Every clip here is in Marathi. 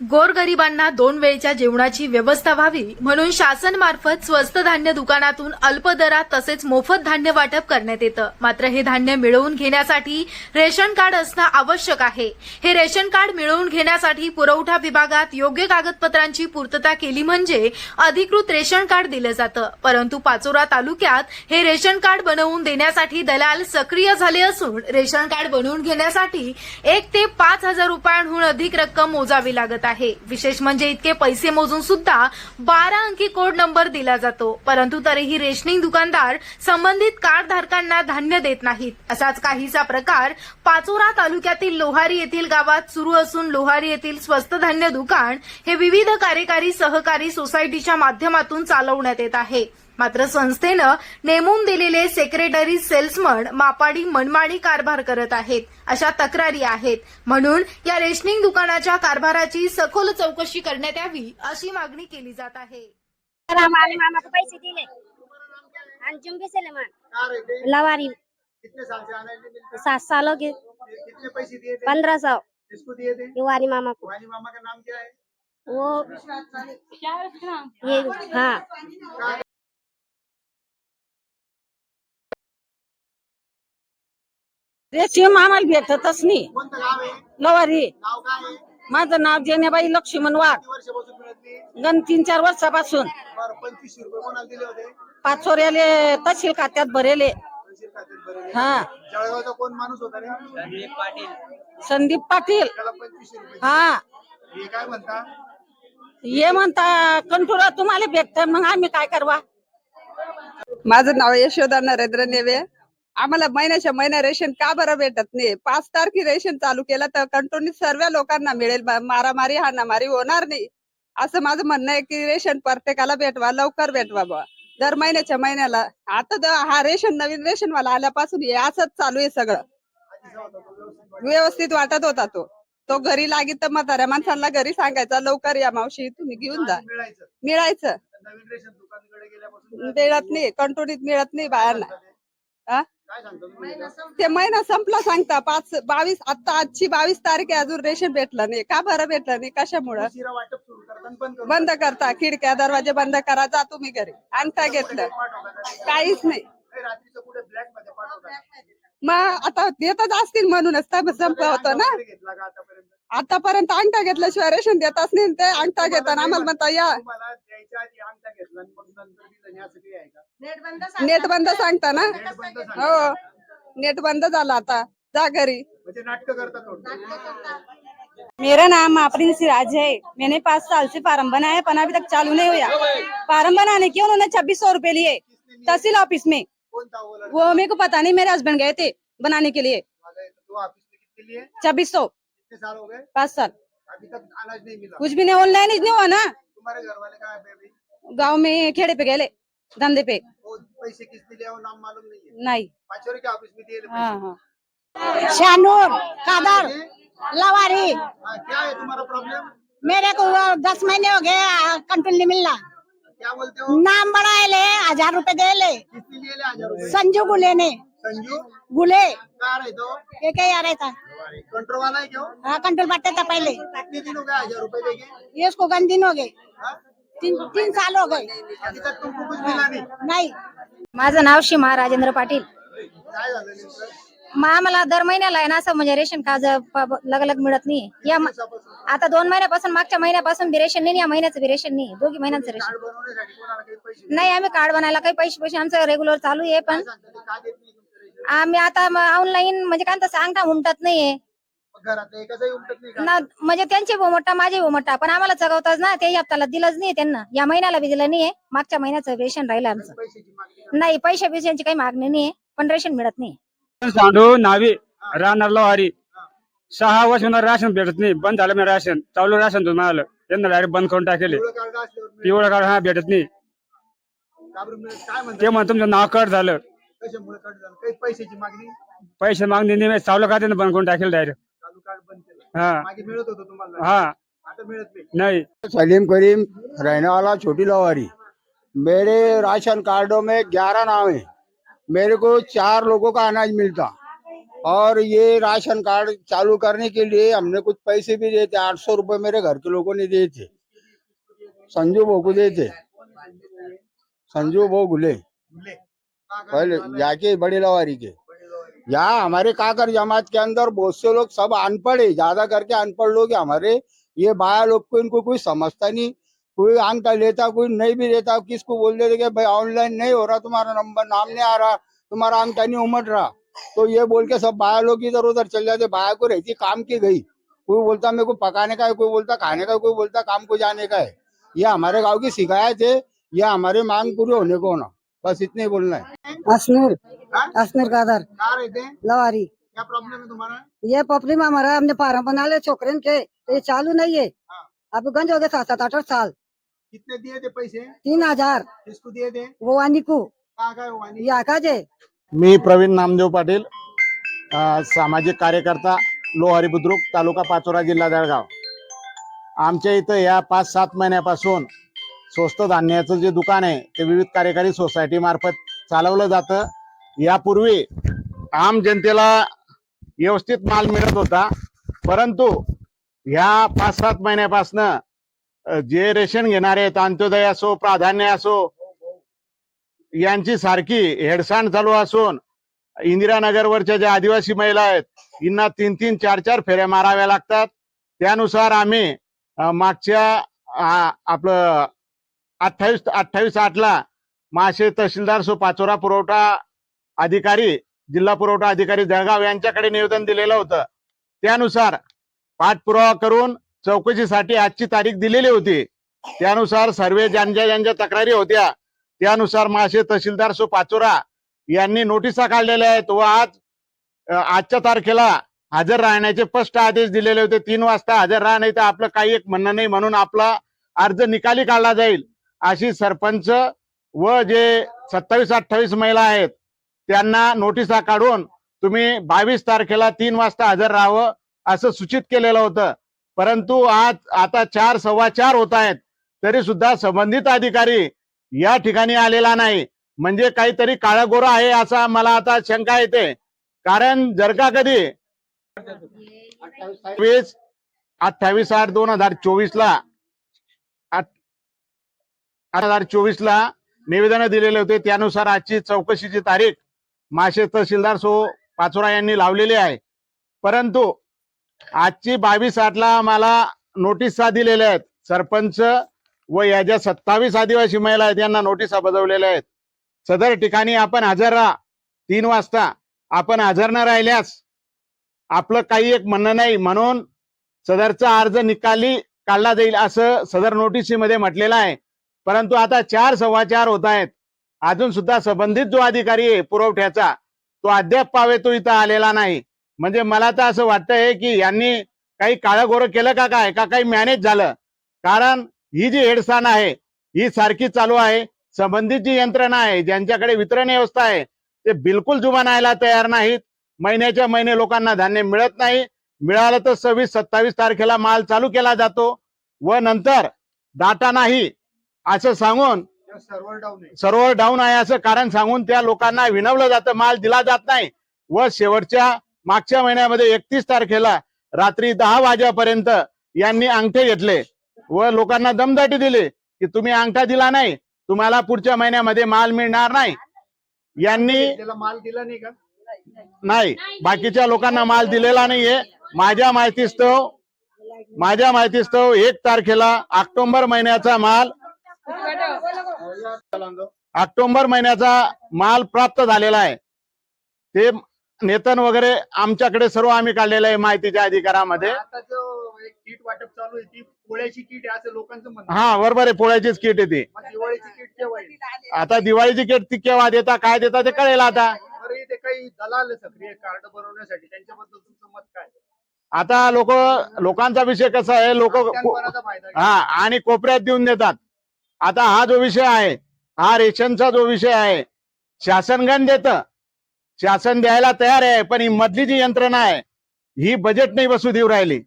गोरगरिबांना दोन वेळच्या जेवणाची व्यवस्था व्हावी म्हणून शासन मार्फत स्वस्त धान्य दुकानातून अल्प दरात तसेच मोफत धान्य वाटप करण्यात येतं. मात्र हे धान्य मिळवून घेण्यासाठी रेशन कार्ड असणं आवश्यक आहे. हे रेशन कार्ड मिळवून घेण्यासाठी पुरवठा विभागात योग्य कागदपत्रांची पूर्तता केली म्हणजे अधिकृत रेशन कार्ड दिलं जातं. परंतु पाचोरा तालुक्यात हे रेशन कार्ड बनवून देण्यासाठी दलाल सक्रिय झाले असून रेशन कार्ड बनवून घेण्यासाठी एक ते पाच हजार रुपयांहून अधिक रक्कम मोजावी लागत आहे. विशेष म्हणजे इतके पैसे मोजून सुद्धा बारा अंकी कोड नंबर दिला जातो. परंतु तरीही रेशनिंग दुकानदार संबंधित कार्ड धारकांना धान्य देत नाहीत. असाच काहीसा प्रकार पाचोरा तालुक्यातील लोहारी येथील गावात सुरू असून लोहारी येथील स्वस्त धान्य दुकान हे विविध कार्यकारी सहकारी सोसायटीच्या माध्यमातून चालवण्यात येत आहे. मात्र संस्थेनं नेमून दिलेले सेक्रेटरी सेल्समन मापाडी मनमाडी कारभार करत आहेत. अशा तक्रारी आहेत. म्हणून या रेशनिंग दुकानाच्या कारभाराची सखोल चौकशी करण्यात यावी अशी मागणी केली जात आहे. पैसे दिले. सलेमान? लवारी? सात सालों के थे पंद्रह सौ किसको दिए थे युवारी मामा को मामा का नाम क्या? है वो ये हाँ. रेशीम आम्हाला भेटतच नाही. लवारी. माझं नाव जेनेबाई लक्ष्मण वाघ. गण तीन चार वर्षापासून. बरं पंचवीसशे रुपये कोणाला दिले होते? पाच चोऱ्याले तहसील खात्यात भरेले. तहसील खात्यात भरले. हा. जळगावचा कोण माणूस होता रे? संदीप पाटील. हा. हे काय म्हणता? ये म्हणता कंटुरा तुम्हाला भेटत मग आम्ही काय करवा? माझं नाव यशोदा नरेंद्र नेवे. आम्हाला महिन्याच्या महिना रेशन का बरं भेटत नाही? पाच तारखे रेशन चालू केलं तर कंटिन्यू सर्व लोकांना मिळेल. मारामारी हाणामारी होणार नाही. असं माझं म्हणणं आहे की रेशन प्रत्येकाला भेटवा लवकर भेटवा बा दर महिन्याच्या महिन्याला. आता हा रेशन नवीन रेशन वाला आल्यापासून हे असंच चालू आहे सगळं. व्यवस्थित वाटत होता तो. तो घरी लागित तर म्हाताऱ्या माणसांना घरी सांगायचा लवकर या मावशी तुम्ही घेऊन जा. मिळायचं. मिळत नाही. कंटोनीत मिळत नाही बायांना. ते महिना संपला सांगता. पाच बावीस आता आजची बावीस तारीख आहे. अजून रेशन भेटलं नाही. का बरं भेटलं नाही? कशामुळं? बंद करता. खिडक्या दरवाजे बंद करा. जा तुम्ही घरी. अंगठा घेतलं? काहीच नाही. मग आता देतच असतील म्हणूनच. तर संपलं होतं ना. आतापर्यंत अंगठा घेतल्याशिवाय रेशन देतच नाही ते अंगठा घेताना आम्हाला म्हणता या. असं नेट बंद सांगता ना? नेट बंद सांगा. हो. नेट बंद झाला आता. जा घरी. म्हणजे मेरा नाम मापरी सिराज है. मैंने पाँच साल से फार्म बनाया है, पण अभी तक चालू नहीं हुआ। फार्म बनाने के उन्होंने छब्बीस सौ रूपए लिए। तहसील ऑफिस में। वो मेरे को पता नहीं मेरे हस्बैंड गए थे बनाने के लिए। तो ऑफिस में कितने लिए? छब्बीस सौ। कितने साल हो गए? पाँच साल। अभी तक अनाज नहीं मिला। कुछ भी नहीं ऑनलाइन ही नहीं हुआ ना? तुम्हारे घर वाले कहाँ है अभी गाँव में खेड़े पे गए धंधे पे। पैसे किसने लिया वो नाम मालूम नहीं है। नहीं। पाचोरी के ऑफ़िस में दिए हाँ हाँ। शानूर कादर लवारी। हाँ, क्या है तुम्हारा प्रॉब्लम मेरे को दस महीने हो गए कंट्रोल नहीं मिलना क्या बोलते हो? नाम बढ़ाए ले हज़ार रुपए दे ले। संजू को ने संजू? गुले. कहाँ रहे तो? कंट्रोल वाला है क्यों हाँ कंट्रोल बांटते था पहले. कितने दिन हो गए हजार रुपए ये उसको गंद दिन हो गए हाँ? तीन तीन साल हो गए. अभी तक तुमको कुछ मिला नहीं नहीं. माझं नाव शिमा राजेंद्र पाटील. काय झालं नेमकं? मग आम्हाला दर महिन्याला आहे ना असं म्हणजे रेशन कार्ड लग लग मिळत नाही. या म- आता दोन महिन्यापासून मागच्या महिन्यापासून बी रेशन नाही या महिन्याचं बी रेशन नाही. दोघी महिन्याचं रेशन. कार्ड बनवण्यासाठी कोणाला काही पैसे नाही आम्ही कार्ड बनायला काही पैसे पैसे आमचं रेग्युलर चालू आहे पण सांगता ते? का देत नाही? तुमचं रेशन आम्ही आता ऑनलाईन म्हणजे काय म्हणतात सांगता उमटत नाहीये. मग घरात एकाचाही उमटत नाही का? ना म्हणजे त्यांचे मोठा माझे मोठा पण आम्हाला जगवताच ना ते हप्त्याला दिलंच नाही त्यांना. या महिन्याला बी दिलं नाहीये मागच्या महिन्याचं रेशन राहिलं आमचं. पैशाची मागणी नाही. पैशा बिशांची काही मागणी नाहीये पण रेशन मिळत नाही सांडू नावी राहणार लोहारी. सहा वर्ष मला राशन भेटत नाही बंद झालं मी राशन. चालू राशन तुम्ही मिळालं त्यांना डायरेक्ट बंद करून टाकेले पिवळं कार्ड असल्यावर मिळेल. पिवळं कार्ड हा भेटत नाही. का बरं मिळेल? काय म्हणतात? ते म्हणून तुमचं नाव कट झालं. कशामुळे कट झालं काही पैशाची मागणी? पैसे मागणी नाही चालू का त्यांना बंद करून टाकेल डायरेक्ट चालू कार्ड बंद केलं. हा। मागे मिळत होतं तुम्हाला? हा। आता मिळत नाही. नाही. सलीम करीम रहने वाला छोटी लवारी. मेरे राशन कार्डों में ग्यारह नाम है। मेरे को चार लोगों का अनाज मिलता। और ये राशन कार्ड चालू करने के लिए हमने कुछ पैसे भी दिए थे आठ सौ रुपये मेरे घर के लोगों ने दिए थे संजू भाऊ को दिए थे संजू भाऊ गुले पहले जाके बड़ी लवारी के। यहाँ हमारे काकर जमात के अंदर बहुत से लोग सब अनपढ़ है ज़्यादा करके अनपढ़ लोग हमारे। ये बाया लोग को इनको कोई समझता नहीं कोई अंक लेता कोई नहीं भी लेता किसको बोल देते कि भाई ऑनलाइन नहीं हो रहा तुम्हारा नंबर नाम नहीं आ रहा तुम्हारा अंक नहीं उमट रहा। तो ये बोल के सब बाया लोग इधर उधर चल जाते बाया को रहती काम की गई। कोई बोलता मेरे को पकाने का है कोई बोलता खाने का है, कोई बोलता काम को जाने का है। ये हमारे गाँव की शिकायत है ये हमारी मांग पूरी होने को ना। बस इतने ही बोलना है। असनूर? असनूर कादर कहाँ रहते हैं? लवारी। क्या प्रॉब्लम है तुम्हारा? ये पपली में हमारा हमने फार्म बना ले छोकरे के। तो ये चालू नहीं है। हाँ। अब गंज हो गए सात सात आठ आठ साल। कितने दिए थे पैसे? तीन हजार। किसको दिए थे? वो वानी को। कहाँ का है मी प्रवीण नामदेव पाटील सामाजिक कार्यकर्ता लोहारी बुद्रुक तालुका पाचोरा जिल्हा जळगाव. आमच्या इथं या पाच सात महिन्यापासून स्वस्त धान्याचं जे दुकान आहे ते विविध कार्यकारी सोसायटी मार्फत चालवलं जातं. यापूर्वी आम जनतेला व्यवस्थित माल मिळत होता. परंतु ह्या पाच सात महिन्यापासनं जे रेशन घेणारे अंत्योदय असो प्राधान्य असो यांची सारखी हेडसांड चालू असून इंदिरानगरवरच्या ज्या आदिवासी महिला आहेत यांना तीन तीन चार चार फेऱ्या माराव्या लागतात. त्यानुसार आम्ही मागच्या आपलं अठ्ठावीस अठ्ठावीस आठला मासे तहसीलदार सो पाचोरा पुरवठा अधिकारी जिल्हा पुरवठा अधिकारी जळगाव यांच्याकडे निवेदन दिलेलं होतं. त्यानुसार पाठपुरावा करून चौकशीसाठी आजची तारीख दिलेली होती. त्यानुसार सर्वे ज्यांच्या ज्यांच्या तक्रारी होत्या त्यानुसार मासे तहसीलदार सो पाचोरा यांनी नोटिसा काढलेल्या आहेत व आज आजच्या तारखेला हजर राहण्याचे स्पष्ट आदेश दिलेले होते. तीन वाजता हजर राहा नाही तर आपलं काही एक म्हणणं नाही म्हणून आपला अर्ज निकाली काढला जाईल. अशी सरपंच व जे सत्तावीस अठ्ठावीस महिला आहेत त्यांना नोटिसा काढून तुम्ही बावीस तारखेला तीन वाजता हजर राहावं असं सूचित केलेलं होतं. परंतु आज आता चार सव्वा चार होत आहेत तरी सुद्धा संबंधित अधिकारी या ठिकाणी आलेला नाही. म्हणजे काहीतरी काळा गोरा आहे असा मला आता शंका येते. कारण जर का कधी वीस अठ्ठावीस आठ दोन हजार चोवीस ला हजार चोवीस ला निवेदन दिलेले होते. त्यानुसार आजची चौकशीची तारीख माशे तहसीलदार सो पाचोरा यांनी लावलेली आहे. परंतु आजची बावीस आठला मला नोटिसा दिलेल्या आहेत. सरपंच व या ज्या सत्तावीस आदिवासी महिला आहेत यांना नोटिसा बजावलेल्या आहेत. सदर ठिकाणी आपण हजर राहा. तीन वाजता आपण हजर न राहिल्यास आपलं काही एक म्हणणं नाही. म्हणून सदरचा अर्ज निकाली काढला जाईल असं सदर नोटिसीमध्ये म्हटलेलं आहे. परंतु आता चार सव्वा चार होत आहेत. अजून सुद्धा संबंधित जो अधिकारी आहे पुरवठ्याचा तो अद्याप पावे तो इथं आलेला नाही. म्हणजे मला तर असं वाटतंय की यांनी काही काळं केलं का काय? का काही मॅनेज झालं? कारण ही जी हेडस्थान आहे ही सारखी चालू आहे. संबंधित जी यंत्रणा आहे ज्यांच्याकडे वितरण व्यवस्था आहे ते बिलकुल जुमानायला तयार नाहीत. महिन्याच्या महिने लोकांना धान्य मिळत नाही. मिळालं तर सव्वीस सत्तावीस तारखेला माल चालू केला जातो व नंतर डाटा नाही. असं सांगून सर्व्हर डाऊन आहे. सर्व्हर डाऊन आहे असं कारण सांगून त्या लोकांना विनवलं जातं माल दिला जात नाही. व शेवटच्या मागच्या महिन्यामध्ये एकतीस तारखेला रात्री दहा वाजेपर्यंत यांनी अंगठे घेतले. व लोकांना दमदाटी दिली की तुम्ही अंगठा दिला नाही तुम्हाला पुढच्या महिन्यामध्ये माल मिळणार नाही. यांनी माल दिला नाही का? नाही बाकीच्या लोकांना माल दिलेला नाहीये. माझ्या माहितीस्तव माझ्या माहितीस्तव एक तारखेला ऑक्टोबर महिन्याचा माल ऑक्टोबर महिन्याचा माल प्राप्त झालेला आहे. ते नेतन वगैरे आमच्याकडे सर्व आम्ही काढलेलं आहे माहितीच्या अधिकारामध्ये. आता जो एक किट वाटप चालू आहे ती पोळ्याची किट आहे असं लोकांचं म्हणणं हा बरोबर आहे पोळ्याचीच किट येते दिवाळीची किट केव्हा येईल? आता दिवाळीची किट ती केव्हा देता काय देता ते कळेल आता. अरे ते काही दलाल सक्रिय कार्ड बनवण्यासाठी त्यांच्याबद्दल तुमचं मत काय? आता लोक लोकांचा विषय कसा आहे लोक त्यांपणाचा फायदा घ्या. हा आणि कोपऱ्यात देऊन देतात. आता हा जो विषय आहे हा रेशनचा जो विषय आहे शासनगण देत. शासन द्यायला तयार आहे पण ही मधली जी यंत्रणा आहे ही बजेट नाही बसू देऊ राहिली.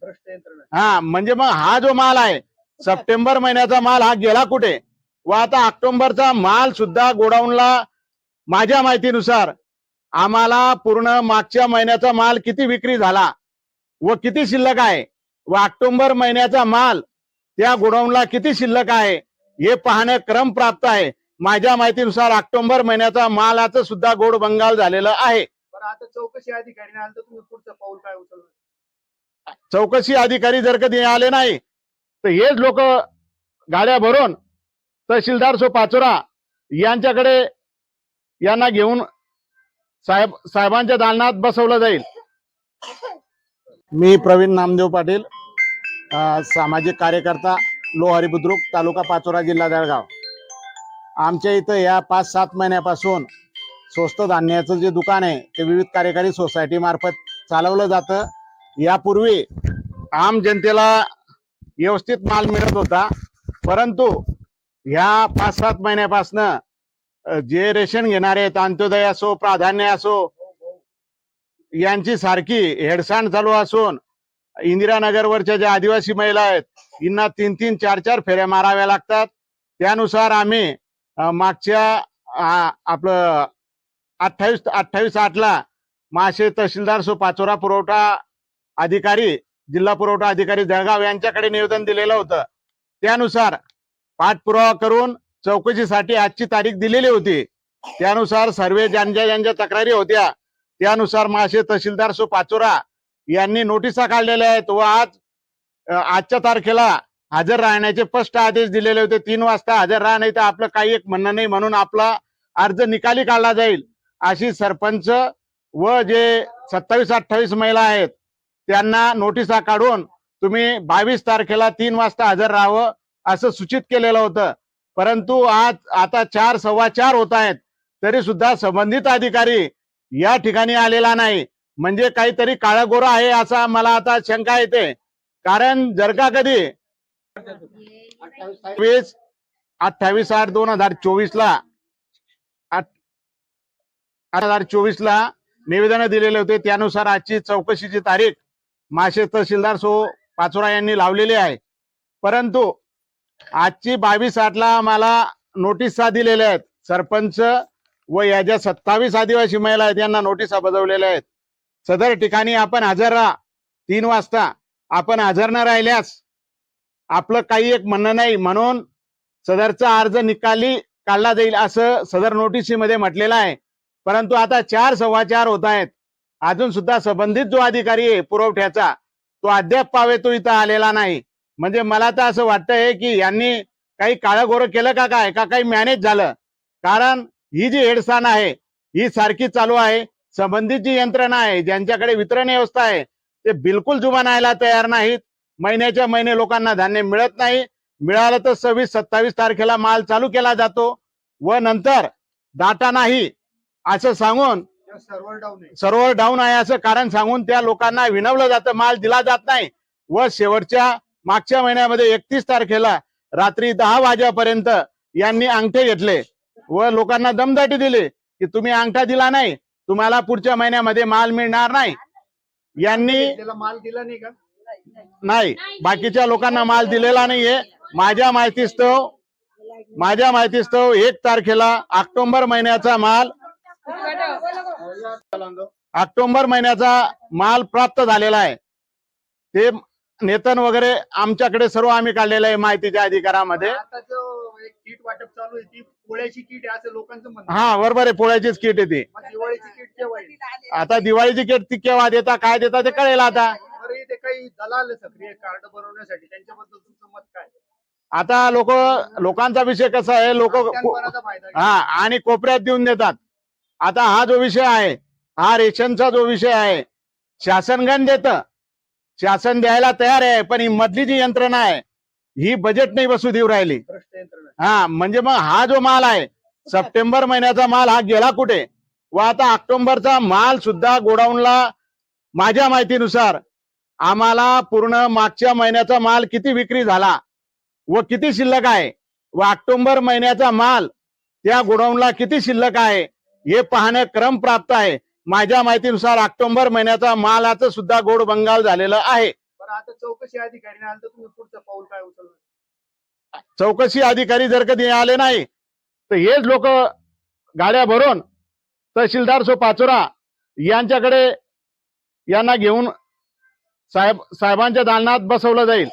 हा म्हणजे मग हा जो माल आहे सप्टेंबर महिन्याचा माल हा गेला कुठे? व आता ऑक्टोबरचा माल सुद्धा गोडाऊनला माझ्या माहितीनुसार आम्हाला पूर्ण मागच्या महिन्याचा माल किती विक्री झाला व किती शिल्लक आहे? व ऑक्टोबर महिन्याचा माल त्या गोडाऊनला किती शिल्लक आहे? हे पाहणं क्रम प्राप्त आहे. माझ्या माहितीनुसार ऑक्टोबर महिन्याचा मालाचं सुद्धा गोड बंगाल झालेलं आहे. आता चौकशी अधिकारी आलं तर तुम्ही पुढचं पाऊल काय उचलणार? चौकशी अधिकारी जर कधी आले नाही तर हेच लोक गाड्या भरून तहसीलदार सो पाचोरा यांच्याकडे यांना घेऊन साहेब साहेबांच्या दालनात बसवलं जाईल. मी प्रवीण नामदेव पाटील सामाजिक कार्यकर्ता. लोहारी बुद्रुक तालुका पाचोरा जिल्हा जळगाव. आमच्या इथं या पाच सात महिन्यापासून स्वस्त धान्याचं जे दुकान आहे ते विविध कार्यकारी सोसायटी मार्फत चालवलं जातं. यापूर्वी आम जनतेला व्यवस्थित माल मिळत होता परंतु ह्या पाच सात महिन्यापासनं जे रेशन घेणारे आहेत अंत्योदय असो प्राधान्य असो यांची सारखी हेडसांड चालू असून इंदिरानगरवरच्या ज्या आदिवासी महिला आहेत यांना तीन तीन चार चार फेऱ्या माराव्या लागतात. त्यानुसार आम्ही मागच्या आपलं अठ्ठावीस अठ्ठावीस आठला मासे तहसीलदार सो पाचोरा पुरवठा अधिकारी जिल्हा पुरवठा अधिकारी जळगाव यांच्याकडे निवेदन दिलेलं होतं. त्यानुसार पाठपुरावा करून चौकशीसाठी आजची तारीख दिलेली होती. त्यानुसार सर्वे ज्यांच्या ज्यांच्या तक्रारी होत्या त्यानुसार मासे तहसीलदार सो पाचोरा यांनी नोटिसा काढलेल्या आहेत. व आज आजच्या तारखेला हजर राहण्याचे स्पष्ट आदेश दिलेले होते. तीन वाजता हजर राहा नाही तर आपलं काही एक म्हणणं नाही. म्हणून आपला अर्ज निकाली काढला जाईल. अशी सरपंच व जे सत्तावीस अठ्ठावीस महिला आहेत त्यांना नोटिसा काढून तुम्ही बावीस तारखेला तीन वाजता हजर राहावं असं सूचित केलेलं होतं. परंतु आज आता चार सव्वा चार होत आहेत. तरी सुद्धा संबंधित अधिकारी या ठिकाणी आलेला नाही. म्हणजे काहीतरी काळागोरा आहे असा मला आता शंका येते. कारण जर का कधी वीस अठ्ठावीस आठ दोन हजार चोवीस ला आठ हजार चोवीस ला निवेदन दिलेले होते. त्यानुसार आजची चौकशीची तारीख माशे तहसीलदार सो पाचोरा यांनी लावलेली आहे. परंतु आजची बावीस आठला आम्हाला नोटिसा दिलेल्या आहेत. सरपंच व या ज्या सत्तावीस आदिवासी महिला आहेत यांना नोटिसा बजावलेल्या आहेत. सदर ठिकाणी आपण हजर राहा. तीन वाजता आपण हजर न राहिल्यास आपलं काही एक म्हणणं नाही. म्हणून सदरचा अर्ज निकाली काढला जाईल असं सदर नोटीसीमध्ये म्हटलेलं आहे. परंतु आता चार सव्वा चार होत आहेत. अजून सुद्धा संबंधित जो अधिकारी आहे पुरवठ्याचा तो अद्याप पावे तो इथं आलेला नाही. म्हणजे मला तर असं वाटतंय की यांनी काही काळं केलं का काय? का काही मॅनेज झालं? कारण ही जी हेडसाण आहे ही सारखी चालू आहे. संबंधित जी यंत्रणा आहे ज्यांच्याकडे वितरण व्यवस्था आहे ते बिलकुल जुमानायला तयार नाहीत. महिन्याच्या महिने लोकांना धान्य मिळत नाही. मिळालं तर सव्वीस सत्तावीस तारखेला माल चालू केला जातो व नंतर डाटा नाही असं सांगून सर्व्हर डाऊन आहे. सर्व्हर डाऊन आहे असं कारण सांगून त्या लोकांना विनवलं जातं माल दिला जात नाही. व शेवटच्या मागच्या महिन्यामध्ये एकतीस तारखेला रात्री दहा वाजेपर्यंत यांनी अंगठे घेतले व लोकांना दमदाटी दिली की तुम्ही अंगठा दिला नाही. तुम्हाला पुढच्या महिन्यामध्ये माल मिळणार नाही. यांनी त्याला माल दिला नाही का? नाही. बाकीच्या लोकांना माल दिलेला नाहीये. माझ्या माहितीस्तव माझ्या माहितीस्तव एक तारखेला ऑक्टोबर महिन्याचा माल ऑक्टोबर महिन्याचा माल प्राप्त झालेला आहे. ते नेतन वगैरे आमच्याकडे सर्व आम्ही काढलेलं आहे माहितीच्या अधिकारामध्ये. किट वाटप चालू आहे. ती पोळ्याची किट आहे असं लोकांचं म्हणणं हा बरोबर आहे. पोळ्याचीच किट येते मग दिवाळीची किट केव्हा येईल? आता दिवाळीची किट ती केव्हा देता काय देता ते कळेल आता. इथे काही दलाल सक्रिय कार्ड बनवण्यासाठी. त्यांच्याबद्दल तुमचं मत काय? आता लोक लोकांचा विषय कसा आहे? लोक त्यांपणाचा फायदा घ्या. हा आणि कोपऱ्यात देऊन देतात. आता हा जो विषय आहे हा रेशनचा जो विषय आहे शासनगण देत. शासन द्यायला तयार आहे पण ही मधली जी यंत्रणा आहे ही बजेट नाही बसू देऊ राहिली. हा म्हणजे मग हा जो माल आहे सप्टेंबर महिन्याचा माल हा गेला कुठे? व आता ऑक्टोबरचा माल सुद्धा गोडाऊनला माझ्या माहितीनुसार आम्हाला पूर्ण मागच्या महिन्याचा माल किती विक्री झाला व किती शिल्लक आहे? व ऑक्टोबर महिन्याचा माल त्या गोडाऊनला किती शिल्लक आहे? हे पाहणे क्रम प्राप्त आहे. माझ्या माहितीनुसार ऑक्टोबर महिन्याचा मालाचं सुद्धा गोड बंगाल झालेलं आहे. आता चौकशी अधिकारी आलं तर तुम्ही पुढचं पाऊल काय उचलणार? चौकशी अधिकारी जर कधी आले नाही तर हेच लोक गाड्या भरून तहसीलदार सो पाचोरा यांच्याकडे यांना घेऊन साहेब साहेबांच्या दालनात बसवलं जाईल.